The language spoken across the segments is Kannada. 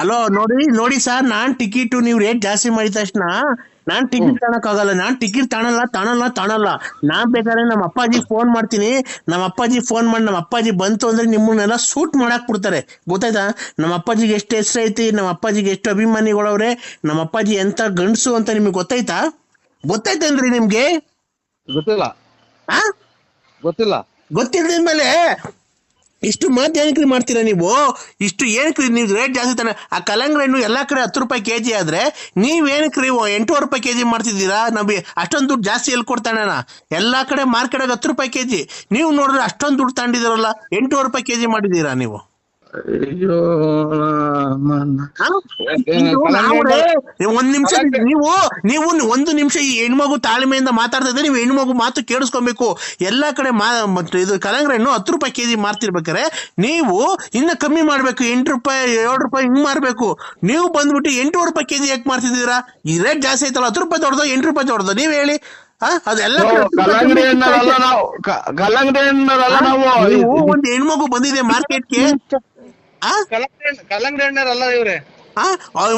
ಹಲೋ ನೋಡಿ ನೋಡಿ ಸರ್ ನಾನ್ ಟಿಕೆಟ್ ನೀವು ರೇಟ್ ಜಾಸ್ತಿ ಮಾಡಿದ ತಕ್ಷಣ ನಾನ್ ಟಿಕೆಟ್ ತಗೊಳಕ್ಕಾಗಲ್ಲ ನಾನ್ ಟಿಕೆಟ್ ತಾಣಲ್ಲ ತಾಣಲ್ಲ ತಾಣಲ್ಲ ನಾನ್ ಬೇಕಾದ್ರೆ ನಮ್ಮ ಅಪ್ಪಾಜಿ ಫೋನ್ ಮಾಡ್ತೀನಿ. ನಮ್ಮ ಅಪ್ಪಾಜಿ ಫೋನ್ ಮಾಡಿ ನಮ್ಮ ಅಪ್ಪಾಜಿ ಬಂತು ಅಂದ್ರೆ ನಿಮ್ಮನ್ನೆಲ್ಲ ಸೂಟ್ ಮಾಡಾಕ್ ಬಿಡ್ತಾರೆ. ಗೊತ್ತಾಯ್ತಾ? ನಮ್ಮ ಅಪ್ಪಾಜಿಗೆ ಎಷ್ಟು ಹೆಸರು ಐತಿ ನಮ್ಮ ಅಪ್ಪಾಜಿಗೆ ಎಷ್ಟು ಅಭಿಮಾನಿಗಳವ್ರೆ ನಮ್ಮ ಅಪ್ಪಾಜಿ ಎಂತ ಗಂಡಸು ಅಂತ ನಿಮ್ಗೆ ಗೊತ್ತಾಯ್ತಾ? ಗೊತ್ತಾಯ್ತಂದ್ರಿ ನಿಮ್ಗೆ? ಗೊತ್ತಿಲ್ಲ. ಆ? ಗೊತ್ತಿಲ್ಲ. ಗೊತ್ತಿಲ್ಲದ ಮೇಲೆ ಇಷ್ಟು ಮಾತು ಏನಕ್ರಿ ಮಾಡ್ತೀರಾ ನೀವು? ಇಷ್ಟು ಏನಕ್ರಿ ನೀವು ರೇಟ್ ಜಾಸ್ತಿ ತಾನೆ. ಆ ಕಲ್ಲಂಗಡಿ ಹಣ್ಣು ಎಲ್ಲಾ ಕಡೆ ಹತ್ತು ರೂಪಾಯಿ ಕೆಜಿ ಆದ್ರೆ ನೀವ್ ಏನಕ್ರಿ ಎಂಟೂವರೆ ರೂಪಾಯಿ ಕೆಜಿ ಮಾಡ್ತಿದ್ದೀರಾ? ನಮಗೆ ಅಷ್ಟೊಂದು ದುಡ್ಡು ಜಾಸ್ತಿ ಎಲ್ಲಿ ಕೊಡ್ತಾನಣ್ಣ ಎಲ್ಲಾ ಕಡೆ ಮಾರ್ಕೆಟಾಗ ಹತ್ತು ರೂಪಾಯಿ ಕೆಜಿ. ನೀವು ನೋಡಿದ್ರೆ ಅಷ್ಟೊಂದು ದುಡ್ಡು ತಗೊಂಡಿದ್ದೀರಲ್ಲ, ಎಂಟೂವರೆ ರೂಪಾಯಿ ಕೆಜಿ ಮಾಡಿದ್ದೀರಾ ನೀವು? ಅಯ್ಯೋ ಒಂದ್ ನಿಮಿಷ ನೀವು ನೀವು ಒಂದು ನಿಮಿಷ ಈ ಹೆಣ್ಮಗು ತಾಳ್ಮೆಯಿಂದ ಮಾತಾಡ್ತಾ ಇದ್ರೆ ನೀವು ಹೆಣ್ಮಗು ಮಾತು ಕೇಳಿಸ್ಕೊಬೇಕು. ಎಲ್ಲಾ ಕಡೆ ಇದು ಕಲಂಗ್ರೆ ಹಣ್ಣು ಹತ್ತು ರೂಪಾಯಿ ಕೆಜಿ ಮಾರ್ತಿರ್ಬೇಕಾರೆ ನೀವು ಇನ್ನ ಕಮ್ಮಿ ಮಾಡ್ಬೇಕು. ಎಂಟು ರೂಪಾಯಿ ಏಳು ರೂಪಾಯಿ ಹಿಂಗ್ ಮಾರ್ಬೇಕು. ನೀವು ಬಂದ್ಬಿಟ್ಟು ಎಂಟೂವರೆ ರೂಪಾಯಿ ಕೆಜಿ ಯಾಕೆ ಮಾರ್ತಿದ್ದೀರಾ? ಈ ರೇಟ್ ಜಾಸ್ತಿ ಐತಲ್ಲ ಹತ್ತು ರೂಪಾಯಿ ದೊಡ್ಡದ ಎಂಟು ರೂಪಾಯಿ ದೊಡ್ಡದ. ನೀವ್ ಹೇಳಿ. ಹಾ ಅದೆಲ್ಲ ಕಲ್ಲಂಗಡಿ ನಾವು ಒಂದ್ ಹೆಣ್ಮಗು ಬಂದಿದೆ ಮಾರ್ಕೆಟ್ಗೆ. ಕಲ್ಲಂಗಡಿ ಹಣ್ಣರಲ್ಲ ಇವ್ರೆ.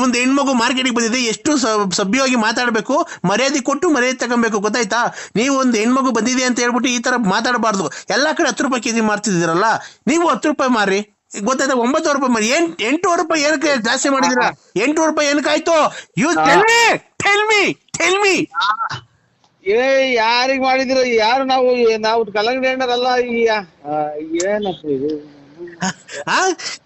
ಒಂದು ಹೆಣ್ಮಗು ಮಾರ್ಕೆಟಿಗೆ ಬಂದಿದೆ ಎಷ್ಟು ಸಭ್ಯವಾಗಿ ಮಾತಾಡಬೇಕು ಮರ್ಯಾದೆ ಕೊಟ್ಟು ಮರ್ಯಾದೆ ತಗೊಬೇಕು ಗೊತ್ತಾಯ್ತಾ? ನೀವು ಒಂದು ಹೆಣ್ಮಗು ಬಂದಿದೆ ಅಂತ ಹೇಳ್ಬಿಟ್ಟು ಈ ತರ ಮಾತಾಡಬಾರ್ದು. ಎಲ್ಲಾ ಕಡೆ ಹತ್ತು ರೂಪಾಯಿ ಕೆಜಿ ಮಾರ್ತಿದ್ದೀರಲ್ಲ? ನೀವು ಹತ್ತು ರೂಪಾಯಿ ಮಾರಿ ಗೊತ್ತಾಯ್ತಾ? ಒಂಬತ್ತು ರೂಪಾಯಿ ಮಾರಿ ಏನ್ ಎಂಟು ರೂಪಾಯಿ ಏನಕ್ಕೆ ಜಾಸ್ತಿ ಮಾಡಿದಿರ ಎಂಟು ರೂಪಾಯಿ ಏನಕ್ಕಾಯ್ತು you tell me tell me tell me ಏ ಯಾರಿಗ್ ಮಾಡಿದಿರ ಯಾರು ನಾವು ನಾವು ಕಲ್ಲಂಗಡಿ ಹಣ್ಣರಲ್ಲ ಈ ಏನಪ್ಪ ಇದು?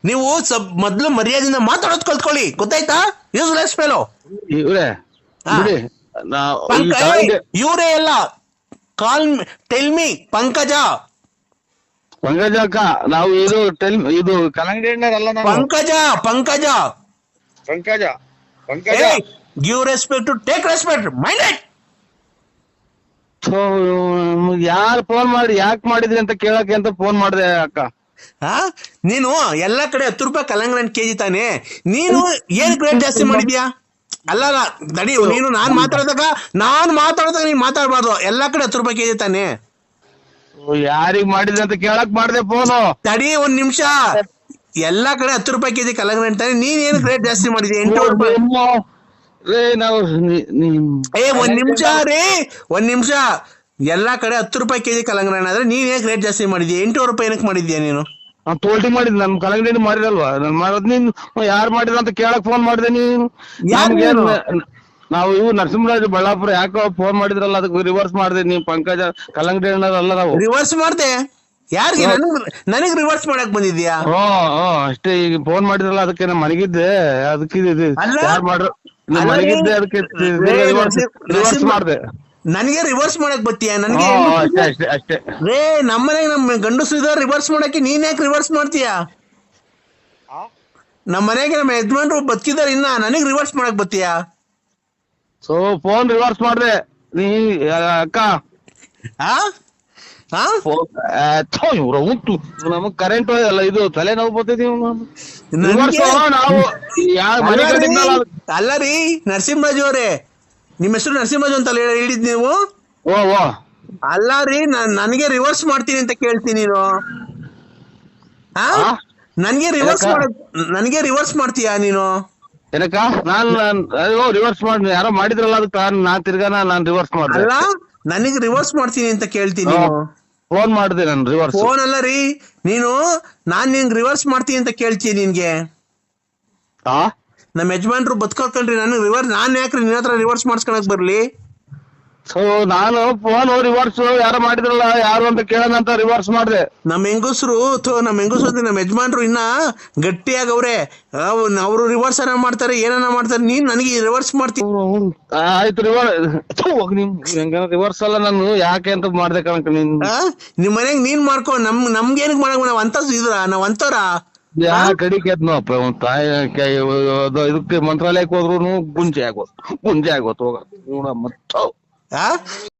ನೀವು ಸಬ್ ಮೊದ್ಲು ಮರ್ಯಾದೆಯಿಂದ ಮಾತಾಡೋದ್ ಕಲ್ತ್ಕೊಳ್ಳಿ. ಗೊತ್ತಾಯ್ತಾ? ಯೂಸ್ಲೆಸ್ ಫೆಲೋ ಇವ್ರೆ. ಬಿಡಿ. ಈ ಇವರೇ ಎಲ್ಲ ಕಾಲ್ ಟೆಲ್ ಮಿ ಪಂಕಜ. ಪಂಕಜ ಅಕ್ಕ ನಾವು ಇದು ಟೆಲ್ ಇದು ಕಲ್ಲಂಗಡಿ ಅಲ್ಲ ನಾವು Pankaja. Pankaja Pankaja. Pankaja give respect to take respect mind it ಯಾರು ಫೋನ್ ಮಾಡಿ ಯಾಕೆ ಮಾಡಿದ್ರಿ ಅಂತ ಕೇಳಕ್ಕೆ ಅಂತ ಫೋನ್ ಮಾಡಿದೆ ಅಕ್ಕ. ಆ? ನೀನು ಎಲ್ಲಾ ಕಡೆ ಹತ್ತು ರೂಪಾಯಿ ಕಲ್ಲಂಗಡಿ ಕೆಜಿ ತಾನೆ. ನೀನು ಏನ್ ರೇಟ್ ಜಾಸ್ತಿ ಮಾಡಿದ್ಯಾ? ಅಲ್ಲ ಅಲ್ಲ ನಡಿ ನೀನು ನಾನ್ ಮಾತಾಡ್ದಾಗ ನಾನ್ ಮಾತಾಡ್ದಾಗ ನೀನ್ ಮಾತಾಡ್ಬಾರ್ದು. ಎಲ್ಲಾ ಕಡೆ ಹತ್ತು ರೂಪಾಯಿ ಕೆಜಿ ತಾನೆ. ಯಾರಿಗ್ ಮಾಡಿದ್ರಿ ಅಂತ ಕೇಳಕ್ ಮಾಡ್ದೆ ಫೋನು. ತಡಿ ಒಂದ್ ನಿಮಿಷ. ಎಲ್ಲಾ ಕಡೆ ಹತ್ತು ರೂಪಾಯಿ ಕೆಜಿ ಕಲ್ಲಂಗಡಿ ತಾನೆ. ನೀನ್ ಏನ್ ರೇಟ್ ಜಾಸ್ತಿ ಮಾಡಿದ್ಯಾ? ಎಂಟು ರೂಪಾಯಿ. ಏ ಒಂದ್ ನಿಮಿಷ ರೀ ಒಂದ್ ನಿಮಿಷ. ಎಲ್ಲಾ ಕಡೆ ಹತ್ತು ರೂಪಾಯಿ ಕೆಜಿ ಕಲಂಗಡಿ ಹಣ್ಣು ಆದ್ರೆ ನೀನ್ ಏನಕ್ಕೆ ರೇಟ್ ಜಾಸ್ತಿ ಮಾಡಿದ್ಯಾ? ಎಂಟೂವರೆ ರೂಪಾಯಿ ಏನಕ್ಕೆ ಮಾಡಿದ್ಯಾ ನೀನು? ನಾನ್ ತೋಲ್ಟಿ ಮಾಡಿದ್ ನಮ್ ಕಲಂಗಡಿ ಮಾಡಿರಲ್ವಾ? ನಾನ್ ಮಾಡೋದ್ ನೀನ್ ಯಾರು ಮಾಡಿದ್ರ ಅಂತ ಕೇಳಕ್ ಫೋನ್ ಮಾಡಿದೆ ನೀನು? ಯಾರ್ ನಮ್ಗೆ ನೀನು? ನಾವು ಇವು ನರಸಿಂಹರಾಜ್ ಬಳ್ಳಾಪುರ ಯಾಕೋ ಫೋನ್ ಮಾಡಿದ್ರಲ್ಲ ಅದಕ್ಕೆ ರಿವರ್ಸ್ ಮಾಡಿದೆ ನೀವು ಪಂಕಜ ಕಲಂಗಡಿ ಅಲ್ಲ ನಾವು. ರಿವರ್ಸ್ ಮಾಡ್ದೆ? ಯಾರಿಗೆ? ನನಗ್ ನನಗ್ ರಿವರ್ಸ್ ಮಾಡಕ್ ಬಂದಿದ್ಯಾ? ಹ್ಞೂ ಹ್ಞೂ ಅಷ್ಟೇ ಈಗ ಫೋನ್ ಮಾಡಿದ್ರಲ್ಲ ಅದಕ್ಕೆ ನಾ ಮನೆಗಿದ್ದೆ ಅದಕ್ಕೆ ಇದು ಅಲ್ಲ? ಯಾರು ಮಾಡ್ರು ನಾ ಅಲ್ಲ ಮನೆಗಿದ್ದೆ ಅದಕ್ಕೆ ರಿವರ್ಸ್ ಮಾಡಿದೆ. ನನಗೆ ರಿವರ್ಸ್ ಮಾಡಕ್ ಬತ್ತೀಯ? ನನಗೆ ಅಷ್ಟೇ ಅಷ್ಟೇ ರೇ ನಮ್ಮನೆಗೆ ನಮ್ಮ ಗಂಡಸು ಇದಾರೆ ರಿವರ್ಸ್ ಮಾಡಕ್ಕೆ ನೀನ್ ಯಾಕೆ ರಿವರ್ಸ್ ಮಾಡ್ತೀಯ? ನಮ್ಮ ಮನೆಗೆ ನಮ್ಮ ಯಜಮಾನ್ರು ಬದುಕಿದಾರೆ ಇನ್ನ ನನಗೆ ರಿವರ್ಸ್ ಮಾಡಕ್ ಬತ್ತೀಯ? ಸೊ ಫೋನ್ ರಿವರ್ಸ್ ಮಾಡ್ರೆ ನೀ ಅಕ್ಕ. ಆ? ಆ? ಇವ್ರ ಉಂಟು ನಮಗ್ ಕರೆಂಟ್ ಅಲ್ಲ ಇದು ತಲೆ ನೋವು. ಅದು- ಅಲ್ಲ ರೀ ನರಸಿಂಹರಾಜು ಅವರೇ. ನಿಮ್ಮ ಹೆಸರು ನರಸಿಂಹರಾಜು ಅಂತ ಹೇಳಿ- ಹೇಳಿದ್ ನೀವು? ಓ ಓ. ಅಲ್ಲ ರೀ ನಾನ್ ನನಗೆ ರಿವರ್ಸ್ ಮಾಡ್ತೀನಿ ಅಂತ ಕೇಳ್ತೀನಿ ನೀನು. ಆ? ನನ್ಗೆ ರಿವರ್ಸ್? ಮಾಡ ನನಗೆ ರಿವರ್ಸ್ ಮಾಡ್ತೀಯಾ ನೀನು? ಏನಕ್ಕ? ನಾನ್ ಅಯ್ಯೋ ರಿವರ್ಸ್ ಮಾಡಿ ಯಾರೋ ಮಾಡಿದ್ರಲ್ಲ ಅದಕ್ಕೆ ನಾ ನಾನ್ ನಾನು ನಾನ್ ರಿವರ್ಸ್ ಮಾಡಿದೆ. ಅಲ್ಲ ನನಗೆ ರಿವರ್ಸ್ ಮಾಡ್ತೀನಿ ಅಂತ ಕೇಳ್ತೀನಿ ಫೋನ್ ಮಾಡಿದೆ ನಾನು ರಿವರ್ಸ್ ಫೋನ್ ಅಲ್ಲ ರೀ ನೀನು ನಾನ್ ನಿನ್ಗೆ ರಿವರ್ಸ್ ಮಾಡ್ತೀನಿ ಅಂತ ಕೇಳ್ತೀನಿ ನಿನ್ಗೆ. ಆ? ನಮ್ಮ ಯಜಮಾನ್ರು ಬದುಕೋಕಂಡ್ರಿ ನನಗೆ ರಿವರ್ಸ್ ನಾನ್ ಯಾಕ್ರಿ ನಿನ್ನ ಹತ್ರ ರಿವರ್ಸ್ ಮಾಡ್ಸ್ಕೊಳಕ್ ಬರ್ಲಿ? ಸೊ ನಾನು ಫೋನ್ ರಿವರ್ಸ್ ಯಾರು ಮಾಡಿದ್ರಲ್ಲ ಯಾರು ಅಂತ ಕೇಳೋಣ ಅಂತ ರಿವರ್ಸ್ ಮಾಡಿದೆ. ನಮ್ಮ ಹೆಂಗಸರು ನಮ್ಮ ಹೆಂಗಸರು ನಮ್ ನಮ್ಮ ಯಜಮಾನ್ರು ಇನ್ನ ಗಟ್ಟಿಯಾಗವ್ರೆ ಅವರು ರಿವರ್ಸ್ ಏನ ಮಾಡ್ತಾರೆ ಏನನ್ನ ಮಾಡ್ತಾರೆ ನೀನ್ ನನಗೆ ರಿವರ್ಸ್ ಮಾಡ್ತೀನಿ ಆಯ್ತು ರಿವರ್ಸ್ ನಿಮ್ ರಿವರ್ಸ್ ಅಲ್ಲ ನಾನು ಯಾಕೆ ಅಂತ ಮಾಡ್ದೆ ಕಣಕ್ ನೀನ್. ಆ? ನಿಮ್ ಮನೆಗ್ ನೀನ್ ಮಾಡ್ಕೊ ನಮ್ ನಮ್ಗೆ ಏನಕ್ ಮಾಡಕ್ ನಾವ್ ಅಂತ ಇದ್ರ ನಾವ್ ಅಂತವ್ರ? ಯಾ ಕಡಿಕೆ ಅಪ್ಪ ಒಂದ್ ತಾಯಿ ಕೈ ಅದು ಇದಕ್ಕೆ ಮಂತ್ರಾಲಯಕ್ಕೆ ಹೋದ್ರು ಗುಂಜೆ ಆಗೋದು. ಗುಂಜೆ ಆಗೋದು ಹೋಗ ನೋಡ ಮತ್ತ ಆ